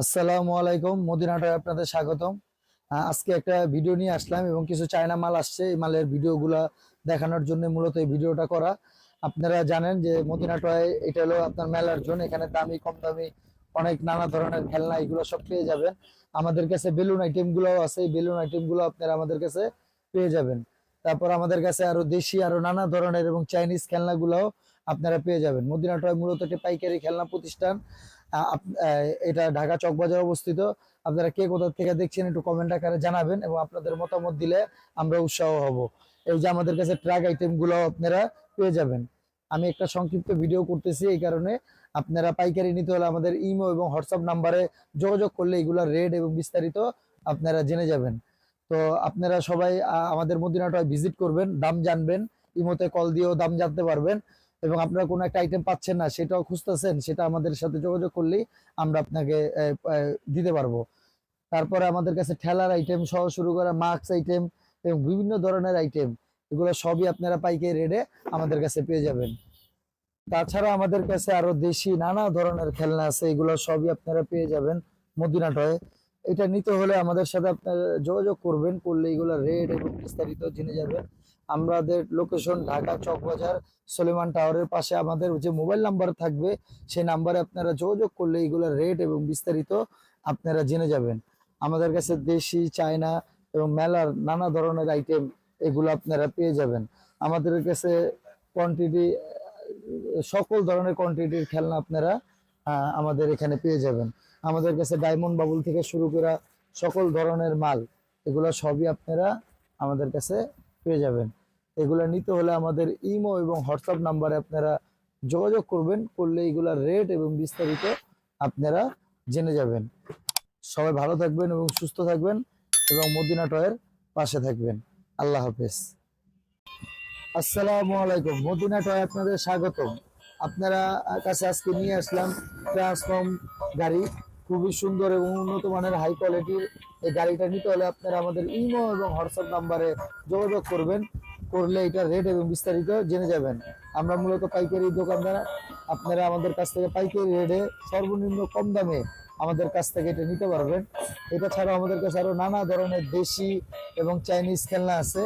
আসসালামু আলাইকুম, মদিনাটায় আপনাদের স্বাগতম। আজকে একটা ভিডিও নিয়ে আসলাম এবং কিছু চায়না মাল আসছে। এই মালের ভিডিওগুলা দেখানোর জন্য মূলত এই ভিডিওটা করা। আপনারা জানেন যে মদিনাটায় এটা হলো আপনার মেলার জন্য এখানে দামি, কম দামি, অনেক নানা ধরনের খেলনা, এগুলো সব পেয়ে যাবেন। আমাদের কাছে বেলুন আইটেমগুলো আছে। এই বেলুন আইটেমগুলো আপনারা আমাদের কাছে পেয়ে যাবেন। তারপর আমাদের কাছে আরও দেশি, আরও নানা ধরনের এবং চাইনিজ খেলনাগুলোও আপনারা পেয়ে যাবেন। মদিনাটায় মূলত একটি পাইকারি খেলনা প্রতিষ্ঠান। এটা ঢাকা চকবাজার অবস্থিত। আপনারা কে কোথা থেকে দেখছেন একটু কমেন্ট আকারে জানাবেন এবং আপনাদের মতামত দিলে আমরা উৎসাহ হব। এই যে আমাদের কাছে ট্রাক আইটেমগুলো আপনারা পেয়ে যাবেন। আমি একটা সংক্ষিপ্ত ভিডিও করতেছি এই কারণে। আপনারা পাইকারি নিতে হলে আমাদের ইমো এবং হোয়াটসঅ্যাপ নাম্বারে যোগাযোগ করলে এগুলোর রেট এবং বিস্তারিত আপনারা জেনে যাবেন। তো আপনারা সবাই আমাদের মদিনাটায় ভিজিট করবেন, দাম জানবেন, ইমোতে কল দিয়েও দাম জানতে পারবেন। এবং আপনারা কোনো একটা আইটেম পাচ্ছেন না, সেটাও খুঁজতেছেন, সেটা আমাদের সাথে যোগাযোগ করলেই আমরা আপনাকে দিতে পারব। তারপরে আমাদের কাছে ঠেলার আইটেম সহ শুরু করা মাস্ক আইটেম এবং বিভিন্ন ধরনের আইটেম এগুলো সবই আপনারা পাইকারি রেটে আমাদের কাছে পেয়ে যাবেন। তাছাড়া আমাদের কাছে আরও দেশি নানা ধরনের খেলনা আছে, এগুলো সবই আপনারা পেয়ে যাবেন মদিনাটয়ে। এটা নিতে হলে আমাদের সাথে আপনারা যোগাযোগ করবেন, করলে এগুলো রেট এবং বিস্তারিত জেনে যাবেন। আমাদের লোকেশন ঢাকা চকবাজার সলিমান টাওয়ারের পাশে আমাদের যে মোবাইল নাম্বার থাকবে, সেই নাম্বারে আপনারা যোগাযোগ করলে এগুলোর রেট এবং বিস্তারিত আপনারা জেনে যাবেন। আমাদের কাছে দেশি, চায়না এবং মেলার নানা ধরনের আইটেম এগুলো আপনারা পেয়ে যাবেন। আমাদের কাছে কোয়ান্টিটি সকল ধরনের কোয়ান্টিটির খেলনা আপনারা আমাদের এখানে পেয়ে যাবেন। আমাদের কাছে ডায়মন্ড বাবুল থেকে শুরু করা সকল ধরনের মাল, এগুলো সবই আপনারা আমাদের কাছে পেয়ে যাবেন। এগুলো নিতে হলে আমাদের ইমো এবং হোয়াটসঅ্যাপ নাম্বারে আপনারা যোগাযোগ করবেন, করলে এগুলার রেট এবং বিস্তারিত আপনারা জেনে যাবেন। সবাই ভালো থাকবেন এবং সুস্থ থাকবেন এবং মদিনা টয়ের পাশে থাকবেন। আল্লাহ হাফেজ। আসসালামু আলাইকুম। মদিনা টয় আপনাদের স্বাগতম। আপনারা কাছে আজকে নিয়ে আসলাম ট্রান্সফর্ম গাড়ি। খুবই সুন্দর এবং উন্নত মানের, হাই কোয়ালিটির এই গাড়িটা নিতে হলে আপনারা আমাদের ইমো এবং হোয়াটসঅ্যাপ নাম্বারে যোগাযোগ করবেন। করলে এটা রেট এবং বিস্তারিত জেনে যাবেন। আমরা মূলত পাইকারি দোকানদার। আপনারা আমাদের কাছ থেকে পাইকারি রেটে সর্বনিম্ন কম দামে আমাদের কাছ থেকে এটা নিতে পারবেন। এটা ছাড়াও আমাদের কাছে আরও নানা ধরনের দেশি এবং চাইনিজ খেলনা আছে।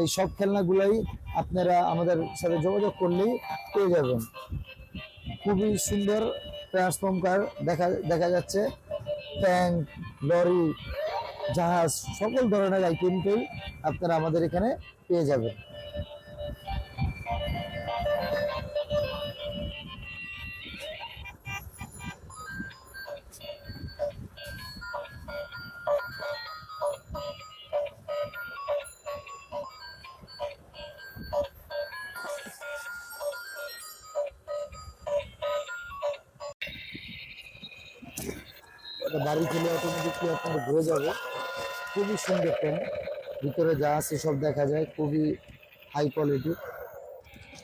এই সব খেলনাগুলাই আপনারা আমাদের সাথে যোগাযোগ করলেই পেয়ে যাবেন। খুবই সুন্দর ট্রান্সফর্ম কার দেখা দেখা যাচ্ছে। ট্যাঙ্ক লরি জাহাজ, সকল ধরনের আইটেমটাই আপনারা আমাদের এখানে পেয়ে যাবেন। এটা বাড়ি খেলে অটোমেটিকলি আপনার ঘুরে যাবে? খুবই সুন্দর পেন ভিতরে যা আছে সব দেখা যায়, খুবই হাই কোয়ালিটি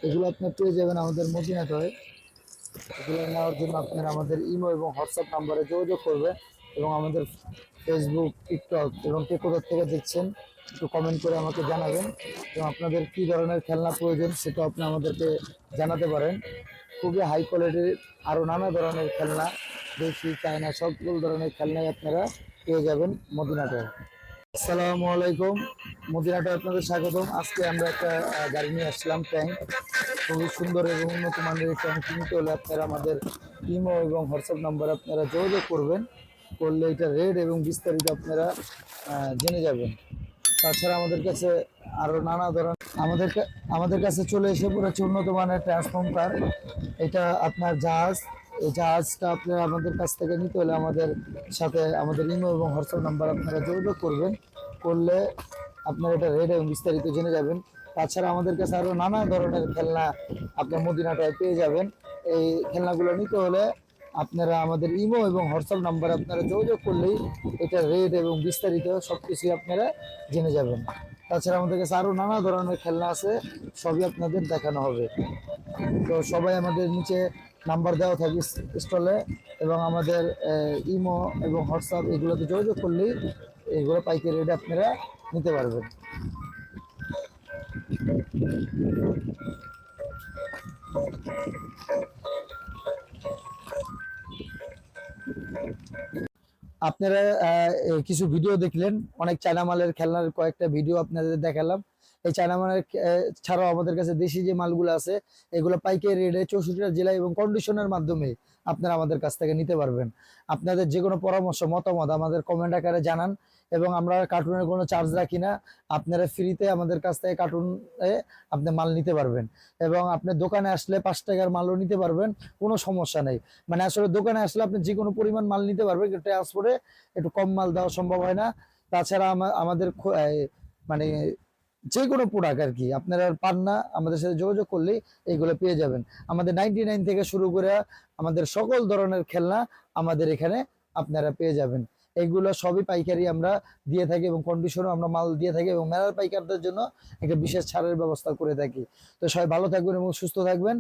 এগুলো আপনার পেয়ে যাবেন আমাদের মদিনাটয়ে এগুলো নেওয়ার জন্য আপনারা আমাদের ইমো এবং হোয়াটসঅ্যাপ নাম্বারে যোগাযোগ করবে এবং আমাদের ফেসবুক টিকটক এবং কে কোথা থেকে দেখছেন, একটু কমেন্ট করে আমাকে জানাবেন। এবং আপনাদের কী ধরনের খেলনা প্রয়োজন সেটা আপনি আমাদেরকে জানাতে পারেন। খুবই হাই কোয়ালিটির আরও নানা ধরনের খেলনা দেশি, চায়না সকল ধরনের খেলনাই আপনারা পেয়ে যাবেন মদিনাটে আসসালামু আলাইকুম। মদিনাটে আপনাদের স্বাগতম। আজকে আমরা একটা গাড়ি নিয়ে আসলাম ট্যাঙ্ক খুবই সুন্দর এবং উন্নত মানের ট্যাঙ্ক কিনতে হলে আপনারা আমাদের ইমো এবং হোয়াটসঅ্যাপ নাম্বার আপনারা যোগাযোগ করবেন। করলে এটা রেট এবং বিস্তারিত আপনারা জেনে যাবেন। তাছাড়া আমাদের কাছে আরও নানা ধরনের, আমাদের আমাদের কাছে চলে এসে পড়েছে উন্নত মানের ট্রান্সফর্ম কার এটা আপনার জাহাজ এই জাহাজটা আপনারা আমাদের কাছ থেকে নিতে হলে আমাদের সাথে আমাদের ইমো এবং হোয়াটসঅ্যাপ নাম্বার আপনারা যোগাযোগ করবেন। করলে আপনারা এটা রেট এবং বিস্তারিত জেনে যাবেন। তাছাড়া আমাদের কাছে আরও নানা ধরনের খেলনা আপনার মদিনাটায় পেয়ে যাবেন। এই খেলনাগুলো নিতে হলে আপনারা আমাদের ইমো এবং হোয়াটসঅ্যাপ নাম্বার আপনারা যোগাযোগ করলেই এটা রেট এবং বিস্তারিত সব কিছুই আপনারা জেনে যাবেন। তাছাড়া আমাদের কাছে আরও নানা ধরনের খেলনা আছে, সবই আপনাদের দেখানো হবে। তো সবাই আমাদের নিচে নাম্বার দেওয়া থাকে স্টলে এবং আমাদের ইমো এবং হোয়াটসঅ্যাপ এগুলোতে যোগাযোগ করলেই এগুলো পাইকারি রেটে আপনারা নিতে পারবেন। আপনারা কিছু ভিডিও দেখলেন, অনেক চায়না মালের খেলনার কয়েকটা ভিডিও আপনাদের দেখালাম। এই চায়না আহ, ছাড়াও আমাদের কাছে দেশি যে মালগুলো আছে এগুলো পাইকারি রেটে চৌষট্টিটা জেলায় এবং কন্ডিশনের মাধ্যমে আপনারা আমাদের কাছ থেকে নিতে পারবেন। আপনাদের যে কোনো পরামর্শ মতামত আমাদের কমেন্ট আকারে জানান এবং আমরা কার্টুনের কোনো চার্জ রাখি না। আপনারা ফ্রিতে আমাদের কাছ থেকে কার্টুন আপনি মাল নিতে পারবেন এবং আপনি দোকানে আসলে পাঁচ টাকার মালও নিতে পারবেন কোনো সমস্যা নেই। মানে আসলে দোকানে আসলে আপনি যে কোনো পরিমাণ মাল নিতে পারবেন কিন্তু ট্রান্সপোর্টে একটু কম মাল দেওয়া সম্ভব হয় না। তাছাড়া আমাদের মানে যে কোনো প্রোডাক্ট আর কি। আপনারা পান না, আমাদের সাথে যোগাযোগ করলে এইগুলো পেয়ে যাবেন। আমাদের নাইনটি নাইন থেকে শুরু করে আমাদের সকল ধরনের খেলনা আমাদের এখানে আপনারা পেয়ে যাবেন। এগুলো সবই পাইকারি আমরা দিয়ে থাকি এবং কন্ডিশনও আমরা মাল দিয়ে থাকি এবং মেলার পাইকারদের জন্য একটা বিশেষ ছাড়ের ব্যবস্থা করে থাকি। তো সবাই ভালো থাকবেন এবং সুস্থ থাকবেন।